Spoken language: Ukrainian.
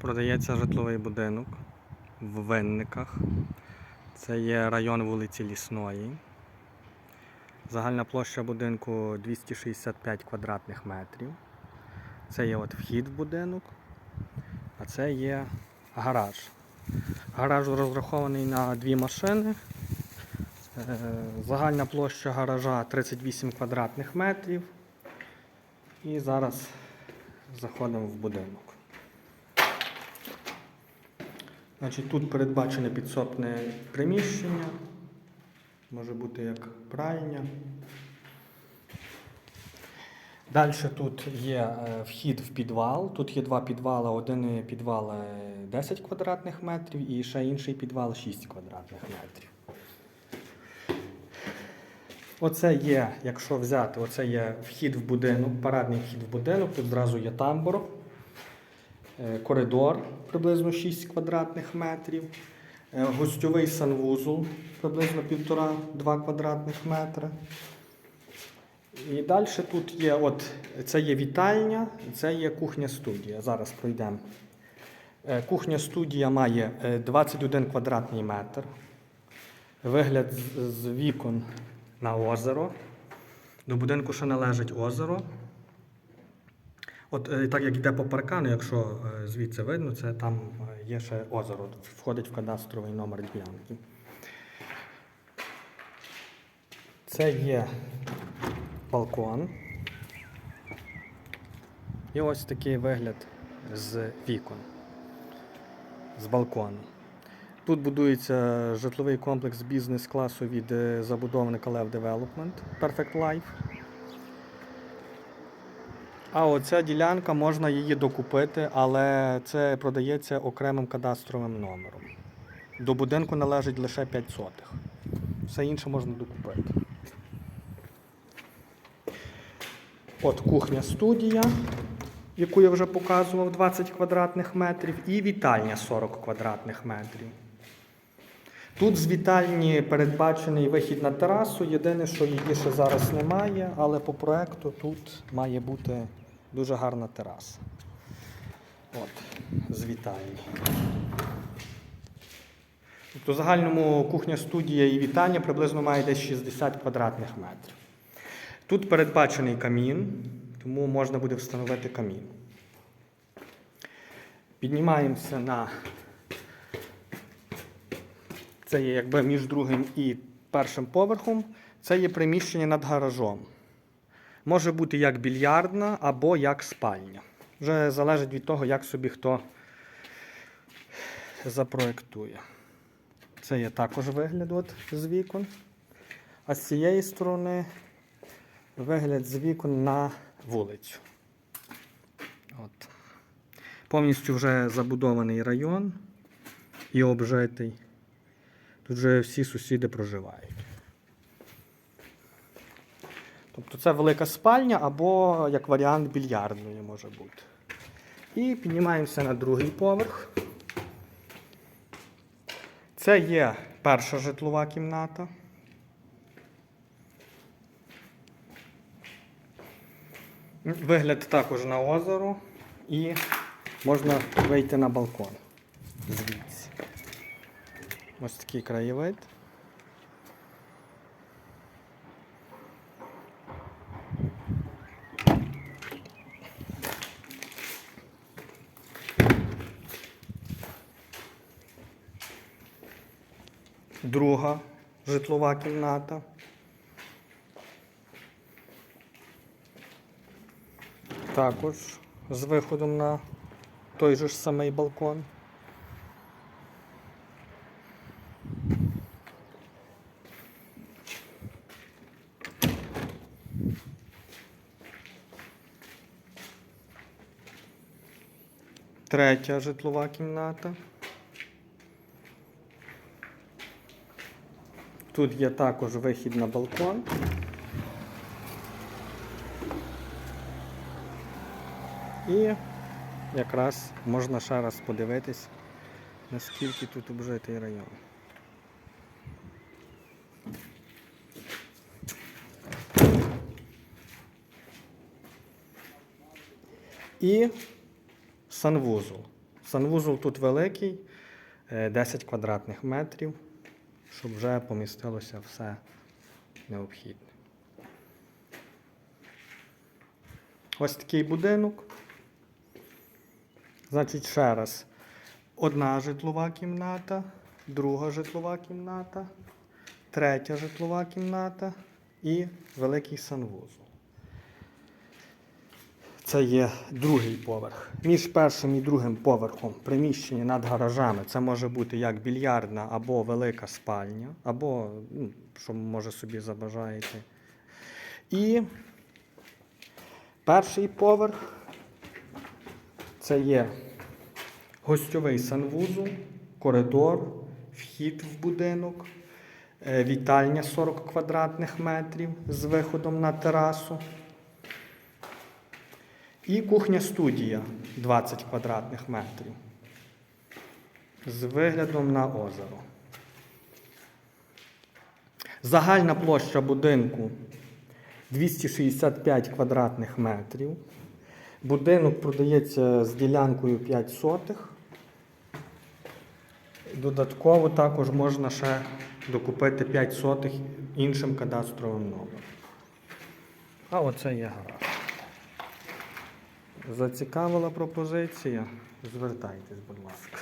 Продається житловий будинок в Винниках. Це є район вулиці Лісної. Загальна площа будинку 265 квадратних метрів. Це є от вхід в будинок, а це є гараж. Гараж розрахований на дві машини. Е, Загальна площа гаража 38 квадратних метрів. І зараз заходимо в будинок. Значить, тут передбачене підсобне приміщення. Може бути як пральня. Далі тут є е, вхід в підвал. Тут є два підвали. Один підвал е, 10 квадратних метрів і ще інший підвал 6 квадратних метрів. Оце є, якщо взяти, оце є вхід в будинок, парадний вхід в будинок. Тут зразу є тамбур, е, коридор приблизно 6 квадратних метрів, е, гостьовий санвузол приблизно 1,5-2 квадратних метри. І далі тут є, от, це є вітальня, це є кухня-студія. Зараз пройдемо. Е, Кухня-студія має е, 21 квадратний метр. Вигляд з- вікон на озеро. До будинку ще належить озеро. От е, так як йде по паркану, якщо е, звідси видно, це там е, є ще озеро, входить в кадастровий номер ділянки. Це є балкон. І ось такий вигляд з вікон, з балкону. Тут будується житловий комплекс бізнес-класу від забудовника Lev Development Perfect Life. А оця ділянка можна її докупити, але це продається окремим кадастровим номером. До будинку належить лише 5 сотих. Все інше можна докупити. От кухня студія, яку я вже показував, 20 квадратних метрів, і вітальня 40 квадратних метрів. Тут з вітальні передбачений вихід на терасу. Єдине, що її ще зараз немає, але по проекту тут має бути дуже гарна тераса. От, з вітальні. Тобто в загальному кухня студія і вітальня приблизно має десь 60 квадратних метрів. Тут передбачений камін, тому можна буде встановити камін. Піднімаємося на це є якби між другим і першим поверхом. Це є приміщення над гаражом. Може бути як більярдна або як спальня. Вже залежить від того, як собі хто запроектує. Це є також вигляд от з вікон. А з цієї сторони вигляд з вікон на вулицю. От. Повністю вже забудований район і обжитий. Тут вже всі сусіди проживають. Тобто це велика спальня або як варіант більярдної може бути. І піднімаємося на другий поверх. Це є перша житлова кімната. Вигляд також на озеро і можна вийти на балкон звідси. Ось такий краєвид. Друга житлова кімната. Також з виходом на той же ж самий балкон. Третя житлова кімната. Тут є також вихід на балкон. І якраз можна ще раз подивитись, наскільки тут обжитий район. І санвузол. Санвузол тут великий, е, 10 квадратних метрів, щоб вже помістилося все необхідне. Ось такий будинок. Значить, ще раз. Одна житлова кімната, друга житлова кімната, третя житлова кімната і великий санвузол. Це є другий поверх. Між першим і другим поверхом приміщення над гаражами. Це може бути як більярдна або велика спальня, або ну, що може собі забажаєте. І перший поверх це є гостьовий санвузол, коридор, вхід в будинок, е, вітальня 40 квадратних метрів з виходом на терасу. І кухня-студія 20 квадратних метрів з виглядом на озеро. Загальна площа будинку 265 квадратних метрів. Будинок продається з ділянкою 5 сотих. Додатково також можна ще докупити 5 сотих іншим кадастровим номером. А оце є гараж. Зацікавила пропозиція? Звертайтесь, будь ласка.